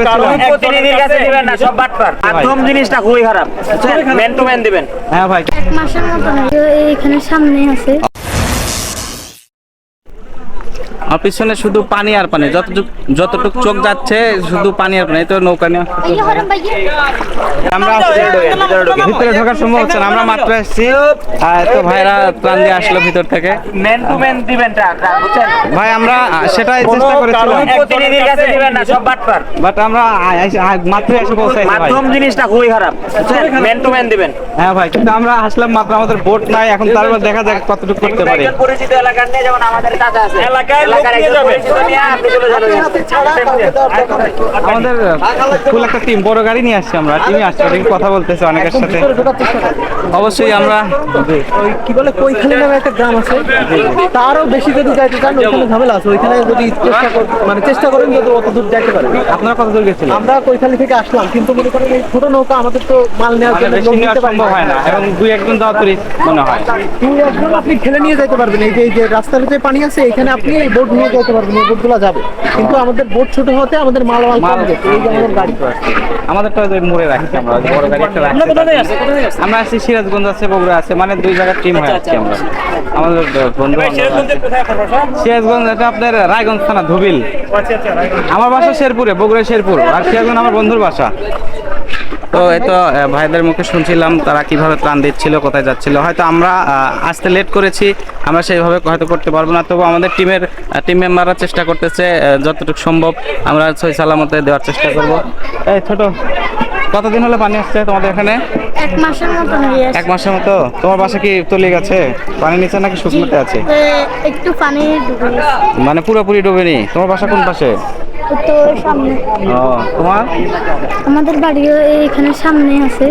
করেছিলাম। প্রতিনিধির কাছে দিবেন না সব বাটপার মাধ্যম জিনিসটা খুবই খারাপ। ম্যান টু ম্যান দিবেন। হ্যাঁ ভাই। এক মাসের মতো এখানে সামনে আছে। আমার পিছনে শুধু পানি আর পানি যতটুক যতটুক চোখ যাচ্ছে শুধু পানি আর পানি তো নৌকা নিয়ে আমরা ভিতরে ঢোকার সম্ভব হচ্ছে না আমরা মাত্র এসেছি তো ভাইরা প্রাণ দিয়ে আসলো ভিতর থেকে। ম্যান টু ম্যান দিবেন ভাই আমরা সেটাই চেষ্টা করেছিলাম। প্রতিনিধির কাছে দিবেন না সব বাটপার বাট আমরা মাত্র এসে মাধ্যম জিনিসটা খুবই খারাপ ম্যান টু ম্যান দিবেন। হ্যাঁ ভাই কিন্তু আমরা আসলাম মাত্র আমাদের বোট নাই এখন তারপর দেখা যাক কতটুকু করতে পারি। পরিচিত এলাকার নিয়ে যেমন আমাদের কাছে আছে। এলাকার আমাদের ফুল একটা টিম বড় গাড়ি নিয়ে আসছি আমরা টিমে আসছি ওদিকে কথা বলতেছে অনেকের সাথে। অবশ্যই আমরা ওই কি বলে কৈখালি নামে একটা গ্রাম আছে। তারও বেশি যদি যাইতে চান ওইখানে ঝামেলা আছে। ওইখানে যদি চেষ্টা মানে চেষ্টা করেন যদি অত দূর যাইতে পারেন। আপনারা কত দূর গেছিলেন? আমরা কৈখালি থেকে আসলাম কিন্তু মনে করেন এই ছোট নৌকা আমাদের তো মাল নেওয়ার জন্য নেওয়া সম্ভব হয় না এবং দুই একজন তুরি মনে হয়। দুই একজন আপনি ঠেলে নিয়ে যেতে পারবেন। এই যে এই যে রাস্তার পানি আছে এখানে আপনি এই বোট নিয়ে যেতে পারবেন এই বোটগুলো যাবে। কিন্তু আমাদের বোট ছোট হতে আমাদের মাল মাল মাল কম যেত এই যে আমাদের গাড়ি। আমাদেরটা ওই মোড়ে রাখছি আমরা বড় গাড়ি একটা রাখছি। আমরা আছি সিরাজগঞ্জ আছে বগুড়া আছে মানে দুই জায়গার টিম হয়ে আছি আমরা। আমাদের বন্ধু সিরাজগঞ্জ এটা আপনার রায়গঞ্জ থানা ধুবিল। আমার বাসা শেরপুরে বগুড়া শেরপুর আর সিরাজগঞ্জ আমার বন্ধুর বাসা। তো এই তো ভাইদের মুখে শুনছিলাম তারা কীভাবে ত্রাণ দিচ্ছিল কোথায় যাচ্ছিল। হয়তো আমরা আসতে লেট করেছি আমরা সেইভাবে হয়তো করতে পারব না। তবু আমাদের টিমের টিম মেম্বাররা চেষ্টা করতেছে যতটুকু সম্ভব আমরা সই সালামতে দেওয়ার চেষ্টা করব। এই ছোট কতদিন হলো পানি আসছে তোমাদের এখানে? এক মাসের মতো এক মাসের মতো? তোমার বাসা কি তলে গেছে? পানি নিচে নাকি শুকনোতে আছে? একটু পানি ডুবে। মানে পুরোপুরি ডুবেনি তোমার বাসা কোন পাশে? তো সামনে। ও তোমার? আমাদের বাড়িও এখানে সামনে আছে।